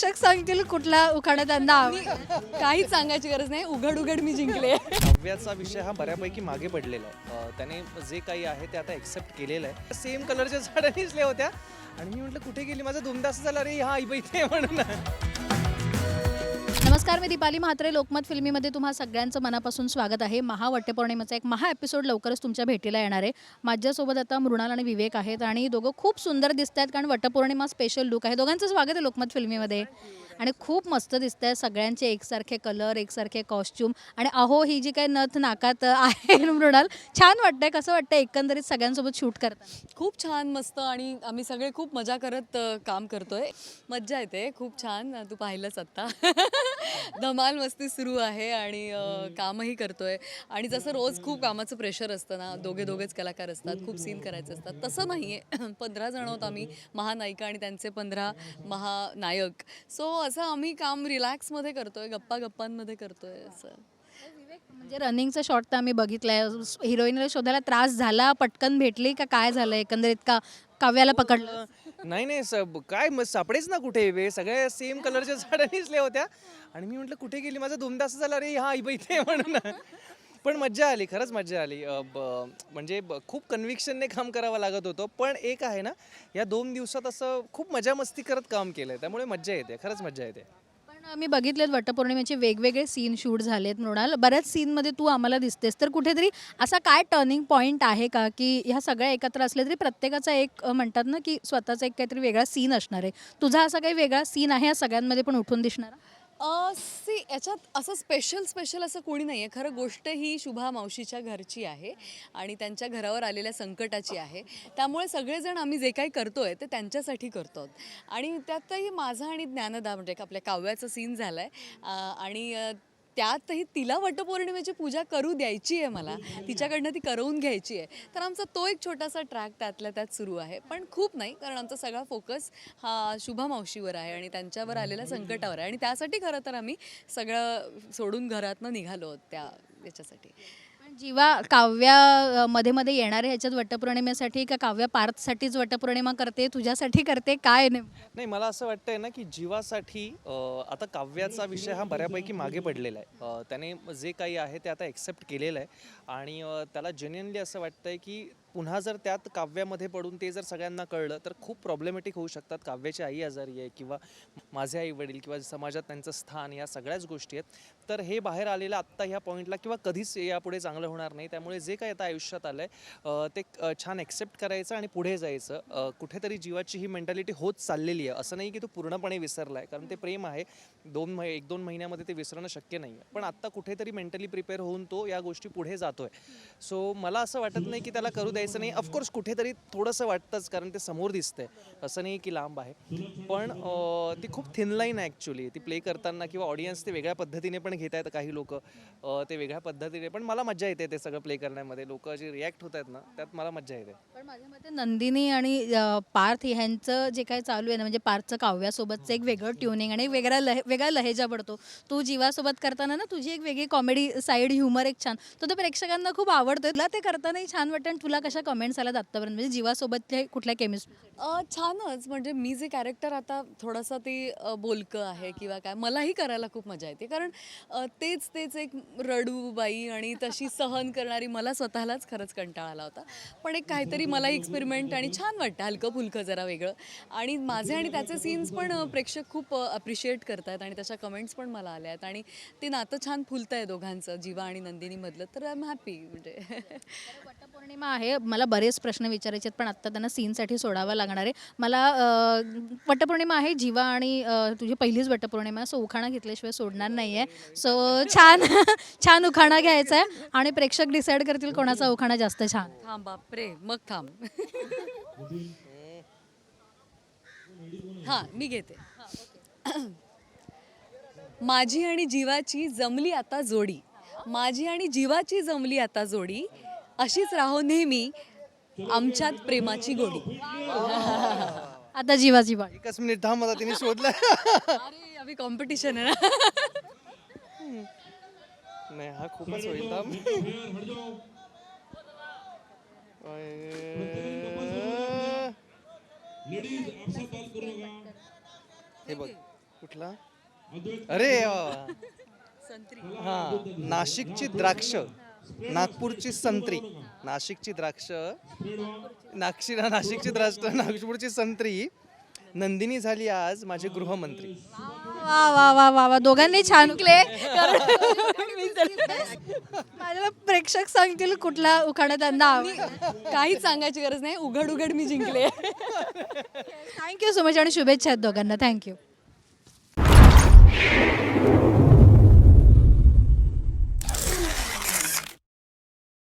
प्रेक्षक सांगतील कुठला उखाणा त्यांना आवडेल. काहीच सांगायची गरज नाही. उघड उघड मी जिंकले. काव्याचा विषय हा बऱ्यापैकी मागे पडलेला आहे. अं, त्याने जे काही आहे ते आता एक्सेप्ट केलेलं आहे. सेम कलरच्या साड्या नेसल्या होत्या. आणि मी म्हटलं कुठे गेली? माझा धुमदास झाला रे हा इथे म्हणून. नमस्कार मी दीपाली म्हात्रे. लोकमत फिल्मीमध्ये तुम्हा सगळ्यांचं मनापासून स्वागत आहे. महावट्यपौर्णिमेचा एक महा एपिसोड लवकरच तुमच्या भेटीला येणार आहे. माझ्यासोबत आता मृणाल आणि विवेक आहेत आणि दोघं खूप सुंदर दिसत आहेत कारण वटपौर्णिमा स्पेशल लुक आहे. दोघांचं स्वागत आहे लोकमत फिल्मीमध्ये. आणि खूप मस्त दिसत आहे सगळ्यांचे एकसारखे कलर एकसारखे कॉस्ट्यूम आणि अहो ही जी काही नथ नाकात आहे मृणाल छान वाटतंय. कसं वाटतंय एकंदरीत सगळ्यांसोबत शूट करत खूप छान मस्त आणि आम्ही सगळे खूप मजा करत काम करतोय. मज्जा येते खूप छान. तू पाहिलंच आत्ता. धमाल मस्ती सुरू आहे आणि कामही करतोय. आणि जसं रोज खूप कामाचं प्रेशर असतं ना दोघे दोघेच कलाकार असतात खूप सीन करायचे असतात. तसं नाही आहे पंधरा जण आहोत आम्ही महानायिका आणि त्यांचे पंधरा महानायक. सो असं आम्ही काम रिलॅक्समध्ये करतोय गप्पा गप्पांमध्ये करतोय असं. म्हणजे रनिंगचा शॉट तर आम्ही बघितलाय. हिरोईनला शोधायला त्रास झाला पटकन भेटली का काय झालं एकंदरीत का काव्याला पकडलं? नाही नाही सब काय मग सापडेच ना कुठे वे सगळ्या सेम कलरच्या साड्या नेसल्या होत्या. आणि मी म्हटलं कुठे गेली? माझा दोनदा असं झालं अरे हा इथे म्हणून. पण मज्जा आली खरंच मज्जा आली. ब- म्हणजे ब- खूप कन्व्हिक्शनने काम करावं लागत होतं. पण एक आहे ना या दोन दिवसात असं खूप मजा मस्ती करत काम केलंय. त्यामुळे मज्जा येते खरंच मज्जा येते. पण मी बघितलेत वटपौर्णिमेचे वेगवेगळे सीन शूट झालेत मृणाल. बऱ्याच सीनमध्ये तू आम्हाला दिसतेस. तर कुठेतरी असा काय टर्निंग पॉईंट आहे का? की ह्या सगळ्या एकत्र असले तरी प्रत्येकाचा एक म्हणतात ना की स्वतःचा एक काहीतरी वेगळा सीन असणार आहे. तुझा असा काही वेगळा सीन आहे या सगळ्यांमध्ये पण उठून दिसणारा? सी याच्यात असं स्पेशल स्पेशल असं कोणी नाही आहे खरं गोष्ट ही शुभा मावशीच्या घरची आहे आणि त्यांच्या घरावर आलेल्या संकटाची आहे. त्यामुळे सगळेजण आम्ही जे काही करतो आहे ते त्यांच्यासाठी करतो. आहोत आणि त्यातही माझा आणि ज्ञानदा म्हणजे एक आपल्या काव्याचा सीन झाला आहे आणि त्यातही तिला वटपौर्णिमेची पूजा करू द्यायची आहे मला. तिच्याकडनं ती करवून घ्यायची आहे. तर आमचा तो एक छोटासा ट्रॅक त्यातल्या त्यात सुरू आहे. पण खूप नाही कारण आमचा सगळा फोकस हा शुभा मावशीवर आहे आणि त्यांच्यावर आलेल्या संकटावर आहे. आणि त्यासाठी खरं तर आम्ही सगळं सोडून घरातनं निघालो त्या याच्यासाठी. जीवा काव्या मध्ये मध्ये येणारे ह्याच्यात वटपौर्णिमेसाठी का काव्य पार्थसाठीच वटपौर्णिमा करते तुझ्यासाठी करते काय नाही मला असं वाटतंय ना की जीवासाठी आता काव्याचा विषय हा बऱ्यापैकी मागे पडलेला आहे. त्याने जे काही आहे ते आता एक्सेप्ट केलेलं आहे. आणि त्याला जेन्युनली असं वाटतंय की पुन्हा जर त्यात काव्यामध्ये पडून ते जर सगळ्यांना कळलं तर खूप प्रॉब्लेमॅटिक होऊ शकतात. काव्याची आई आजारी आहे किंवा माझे आई वडील किंवा समाजात त्यांचं स्थान या सगळ्याच गोष्टी आहेत. तर हे बाहेर आलेलं आत्ता ह्या पॉईंटला किंवा कधीच यापुढे चांगलं होणार नाही. त्यामुळे जे काय आता आयुष्यात आलं आहे ते छान ॲक्सेप्ट करायचं आणि पुढे जायचं. कुठेतरी जीवाची ही मेंटॅलिटी होत चाललेली आहे. असं नाही की तो पूर्णपणे विसरला आहे कारण ते प्रेम आहे. दोन महि एक दोन महिन्यामध्ये ते विसरणं शक्य नाही आहे पण आत्ता कुठेतरी मेंटली प्रिपेअर होऊन तो या गोष्टी पुढे जातो आहे सो मला असं वाटत नाही की त्याला करू द्यायचं नाही. ऑफकोर्स कुठेतरी थोडंसं वाटतंच कारण ते समोर दिसतंय. असं नाही की लांब आहे. पण ती खूप थिन लाईन आहे ॲक्च्युली ती प्ले करताना किंवा ऑडियन्स ते वेगळ्या पद्धतीने पण घेत आहेत काही लोक. ते वेगळ्या पद्धतीने. पण मला मज्जा येते ते सगळं प्ले करण्यामध्ये. लोक जे रिॲक्ट होत आहेत ना त्यात मला मज्जा येते. पण माझ्या मते नंदिनी आणि पार्थ ह्यांचं जे काही चालू आहे ना म्हणजे पार्थचं काव्यासोबतचं एक वेगळं ट्युनिंग आणि एक वेगळा लहे वेगळा लहेजा पडतो. तू जीवासोबत करताना ना तुझी एक वेगळी कॉमेडी साईड ह्युमर एक छान. तो तर प्रेक्षकांना खूप आवडतो तुला ते करतानाही छान वाटतं आणि तुला कशा कमेंट्स आल्यात आत्तापर्यंत. म्हणजे जीवासोबत कुठल्या केमिस्ट्री अ, छानच. म्हणजे मी जे कॅरेक्टर आता थोडंसं ते अ, बोलकं आहे किंवा काय मलाही करायला खूप मजा येते. कारण अ, तेच तेच एक रडू बाई आणि तशी सहन करणारी मला स्वतःलाच खरंच कंटाळा आला होता. पण एक काहीतरी मला एक्सपेरिमेंट आणि छान वाटतं. हलकं फुलकं जरा वेगळं. आणि माझे आणि त्याचे सीन्स पण अ, प्रेक्षक खूप अप्रिशिएट करतात आणि त्याच्या कमेंट्स पण मला आल्या आहेत. आणि ते नातं छान फुलतं आहे दोघांचं जीवा आणि नंदिनीमधलं. तर आय एम हॅपी म्हणजे वटपौर्णिमा आहे. मला बरेच प्रश्न विचारायचे आहेत पण आत्ता त्यांना सीनसाठी सोडावं लागणार आहे. मला वटपौर्णिमा आहे जीवा आणि तुझी पहिलीच वटपौर्णिमा आहे सो उखाणा घेतल्याशिवाय सोडणार नाही आहे सो छान छान उखाणा घ्यायचा आहे आणि प्रेक्षक डिसाईड करतील कोणाचा उखाणा जास्त छान. थांब बापरे मग थांब. हां मी घेते. माझी आणि जीवाची जमली आता जोडी. माझी आणि जीवाची जमली आता जोडी. अशीच राहो नेहमी आमच्यात प्रेमाची गोडी. आता जीवाची बाळ. एकच मिनिट थांब मला तिने शोधलं. अरे अभि कॉम्पिटिशन आहे ना. नाही हा खूपच होईल थांब. हे बघ कुठला? अरे अ, हा नाशिकची द्राक्ष. नागपूरची संत्री. नाशिकची द्राक्ष. नागशी नाशिकची द्राक्ष नागपूरची संत्री. नंदिनी झाली आज माझे गृहमंत्री. वा वा वा वा वा. दोघांनी छान क्ले. माझ्याला प्रेक्षक सांगतील कुठला उखाणा त्यांना काहीच सांगायची गरज नाही. उघड उघड मी जिंकले. थँक्यू सो मच आणि शुभेच्छा आहेत दोघांना. थँक्यू